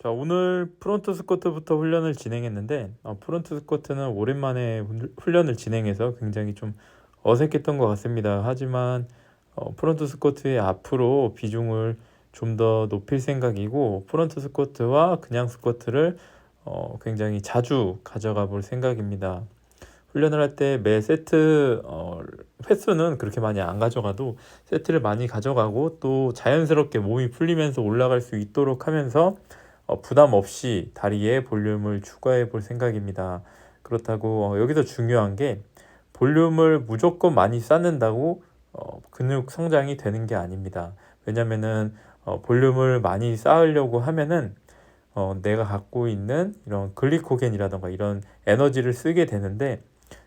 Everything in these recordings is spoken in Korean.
자, 오늘 프론트 스쿼트부터 훈련을 진행했는데 어, 프론트 스쿼트는 오랜만에 훈- 훈련을 진행해서 굉장히 좀 어색했던 것 같습니다. 하지만 어, 프론트 스쿼트의 앞으로 비중을 좀 더 높일 생각이고 프론트 스쿼트와 그냥 스쿼트를 어, 굉장히 자주 가져가 볼 생각입니다. 훈련을 할 때 매 세트 어, 횟수는 그렇게 많이 안 가져가도 세트를 많이 가져가고 또 자연스럽게 몸이 풀리면서 올라갈 수 있도록 하면서 어, 부담 없이 다리에 볼륨을 추가해 볼 생각입니다. 그렇다고 어, 여기서 중요한 게 볼륨을 무조건 많이 쌓는다고 어, 근육 성장이 되는 게 아닙니다. 왜냐면은 어, 볼륨을 많이 쌓으려고 하면은 어, 내가 갖고 있는 이런 글리코겐이라던가 이런 에너지를 쓰게 되는데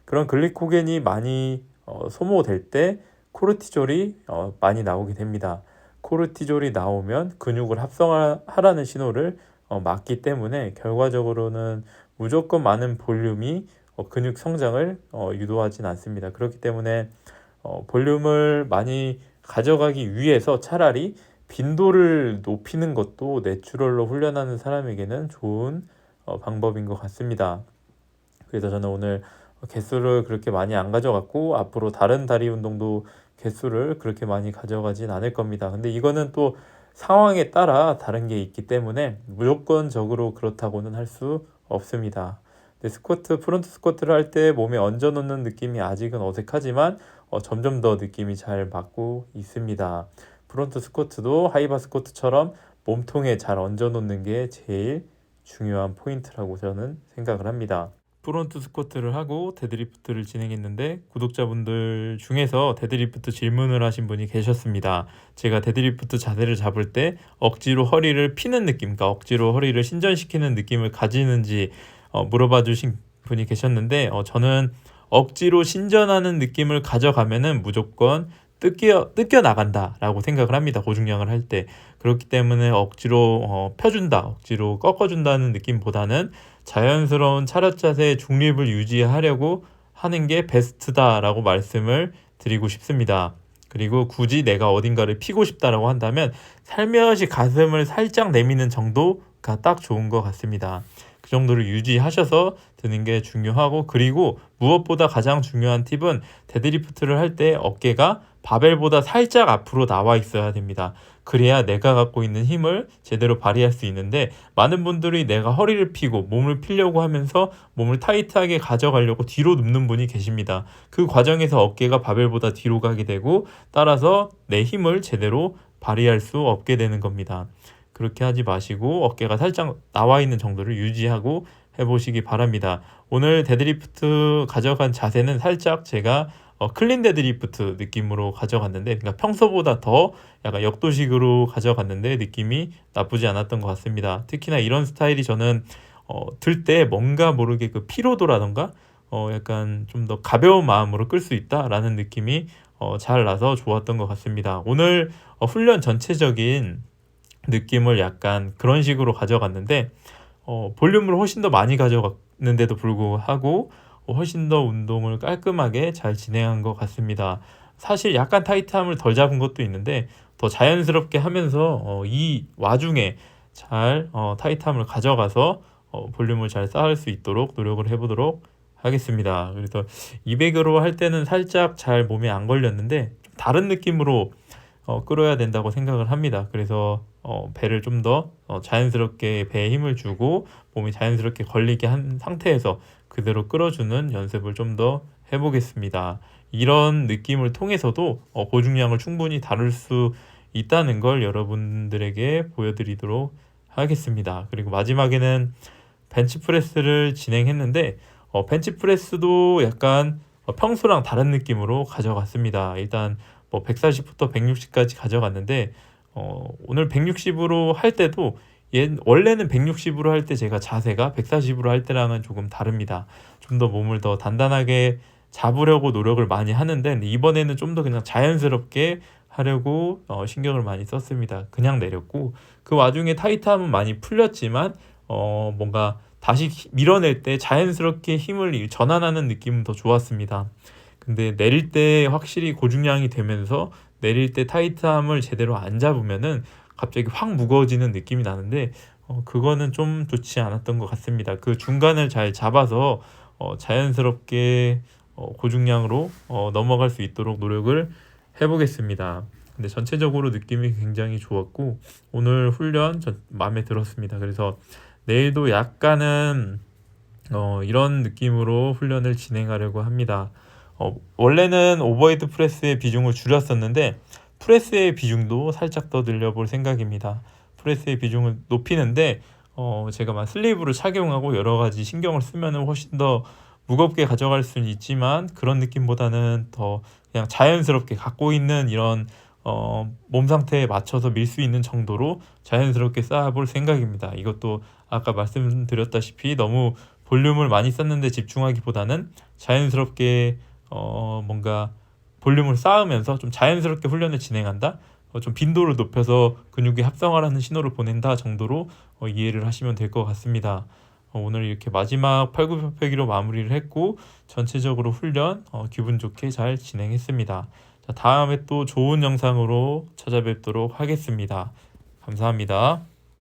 그런 글리코겐이 많이 어, 소모될 때 코르티졸이 어, 많이 나오게 됩니다. 코르티졸이 나오면 근육을 합성하라는 신호를 어, 맞기 때문에 결과적으로는 무조건 많은 볼륨이 어, 근육 성장을 어, 유도하진 않습니다. 그렇기 때문에 어, 볼륨을 많이 가져가기 위해서 차라리 빈도를 높이는 것도 내추럴로 훈련하는 사람에게는 좋은 어, 방법인 것 같습니다. 그래서 저는 오늘 개수를 그렇게 많이 안 가져갔고 앞으로 다른 다리 운동도 개수를 그렇게 많이 가져가진 않을 겁니다. 근데 이거는 또 상황에 따라 다른 게 있기 때문에 무조건적으로 그렇다고는 할 수 없습니다. 스쿼트, 프론트 스쿼트를 할 때 몸에 얹어 놓는 느낌이 아직은 어색하지만 어, 점점 더 느낌이 잘 맞고 있습니다. 프론트 스쿼트도 하이바 스쿼트처럼 몸통에 잘 얹어 놓는 게 제일 중요한 포인트라고 저는 생각을 합니다. 프론트 스쿼트를 하고 데드리프트를 진행했는데 구독자분들 중에서 데드리프트 질문을 하신 분이 계셨습니다. 제가 데드리프트 자세를 잡을 때 억지로 허리를 피는 느낌, 그러니까 억지로 허리를 신전시키는 느낌을 가지는지 어, 물어봐 주신 분이 계셨는데 어, 저는 억지로 신전하는 느낌을 가져가면은 무조건 뜯겨 뜯겨 나간다라고 생각을 합니다. 고중량을 할 때. 그렇기 때문에 억지로 어, 펴준다, 억지로 꺾어준다는 느낌보다는 자연스러운 차렷 자세의 중립을 유지하려고 하는 게 베스트다라고 말씀을 드리고 싶습니다. 그리고 굳이 내가 어딘가를 피고 싶다라고 한다면 살며시 가슴을 살짝 내미는 정도가 딱 좋은 것 같습니다. 그 정도를 유지하셔서 드는 게 중요하고 그리고 무엇보다 가장 중요한 팁은 데드리프트를 할 때 어깨가 바벨보다 살짝 앞으로 나와 있어야 됩니다. 그래야 내가 갖고 있는 힘을 제대로 발휘할 수 있는데 많은 분들이 내가 허리를 펴고 몸을 피려고 하면서 몸을 타이트하게 가져가려고 뒤로 눕는 분이 계십니다. 그 과정에서 어깨가 바벨보다 뒤로 가게 되고 따라서 내 힘을 제대로 발휘할 수 없게 되는 겁니다. 그렇게 하지 마시고 어깨가 살짝 나와 있는 정도를 유지하고 해보시기 바랍니다. 오늘 데드리프트 가져간 자세는 살짝 제가 어, 클린 데 드리프트 느낌으로 가져갔는데, 그러니까 평소보다 더 약간 역도식으로 가져갔는데 느낌이 나쁘지 않았던 것 같습니다. 특히나 이런 스타일이 저는 어, 들 때 뭔가 모르게 그 피로도라던가 어, 약간 좀 더 가벼운 마음으로 끌 수 있다라는 느낌이 어, 잘 나서 좋았던 것 같습니다. 오늘 어, 훈련 전체적인 느낌을 약간 그런 식으로 가져갔는데 어, 볼륨을 훨씬 더 많이 가져갔는데도 불구하고 어, 훨씬 더 운동을 깔끔하게 잘 진행한 것 같습니다. 사실 약간 타이트함을 덜 잡은 것도 있는데 더 자연스럽게 하면서 어, 이 와중에 잘 어, 타이트함을 가져가서 어, 볼륨을 잘 쌓을 수 있도록 노력을 해보도록 하겠습니다. 그래서 200으로 할 때는 살짝 잘 몸에 안 걸렸는데 좀 다른 느낌으로 어, 끌어야 된다고 생각을 합니다. 그래서 어, 배를 좀더 어, 자연스럽게 배에 힘을 주고 몸이 자연스럽게 걸리게 한 상태에서 그대로 끌어주는 연습을 좀 더 해보겠습니다. 이런 느낌을 통해서도 어, 고중량을 충분히 다룰 수 있다는 걸 여러분들에게 보여드리도록 하겠습니다. 그리고 마지막에는 벤치프레스를 진행했는데 어, 벤치프레스도 약간 어, 평소랑 다른 느낌으로 가져갔습니다. 일단 뭐 140부터 160까지 가져갔는데 어, 오늘 160으로 할 때도 얘 원래는 160으로 할 때 제가 자세가 140으로 할 때랑은 조금 다릅니다. 좀 더 몸을 더 단단하게 잡으려고 노력을 많이 하는데 이번에는 좀 더 그냥 자연스럽게 하려고 어, 신경을 많이 썼습니다. 그냥 내렸고 그 와중에 타이트함은 많이 풀렸지만 어, 뭔가 다시 밀어낼 때 자연스럽게 힘을 전환하는 느낌은 더 좋았습니다. 근데 내릴 때 확실히 고중량이 되면서 내릴 때 타이트함을 제대로 안 잡으면은 갑자기 확 무거워지는 느낌이 나는데 어, 그거는 좀 좋지 않았던 것 같습니다. 그 중간을 잘 잡아서 어, 자연스럽게 어, 고중량으로 어, 넘어갈 수 있도록 노력을 해보겠습니다. 근데 전체적으로 느낌이 굉장히 좋았고 오늘 훈련 전 마음에 들었습니다. 그래서 내일도 약간은 어, 이런 느낌으로 훈련을 진행하려고 합니다. 어, 원래는 오버헤드 프레스의 비중을 줄였었는데 프레스의 비중도 살짝 더 늘려볼 생각입니다. 프레스의 비중을 높이는데 어, 제가 막 슬리브를 착용하고 여러 가지 신경을 쓰면 훨씬 더 무겁게 가져갈 수는 있지만 그런 느낌보다는 더 그냥 자연스럽게 갖고 있는 이런 어, 몸 상태에 맞춰서 밀 수 있는 정도로 자연스럽게 쌓아볼 생각입니다. 이것도 아까 말씀드렸다시피 너무 볼륨을 많이 쌓는데 집중하기보다는 자연스럽게 어, 뭔가 볼륨을 쌓으면서 좀 자연스럽게 훈련을 진행한다. 어, 좀 빈도를 높여서 근육이 합성하라는 신호를 보낸다 정도로 어, 이해를 하시면 될 것 같습니다. 어, 오늘 이렇게 마지막 팔굽혀펴기로 마무리를 했고 전체적으로 훈련 어, 기분 좋게 잘 진행했습니다. 자, 다음에 또 좋은 영상으로 찾아뵙도록 하겠습니다. 감사합니다.